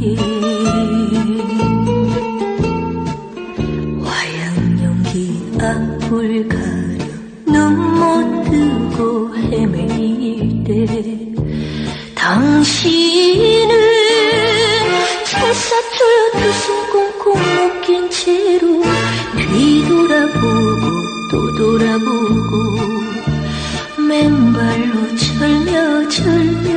함께 연기 앞을 가려 눈 못 뜨고 헤매일 때 당신은 채사툴 두손 꽁꽁 묶인 채로 뒤돌아보고 또 돌아보고 맨발로 절며 절며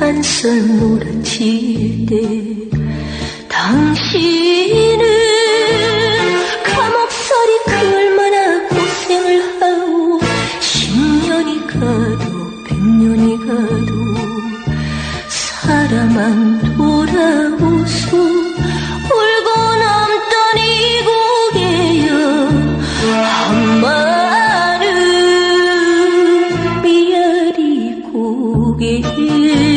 한설 몰아칠 때 당신 가도 백년이 가도 사람 안 돌아오소. 울고 남던 이 곡에요. 한마음 미아리 고개에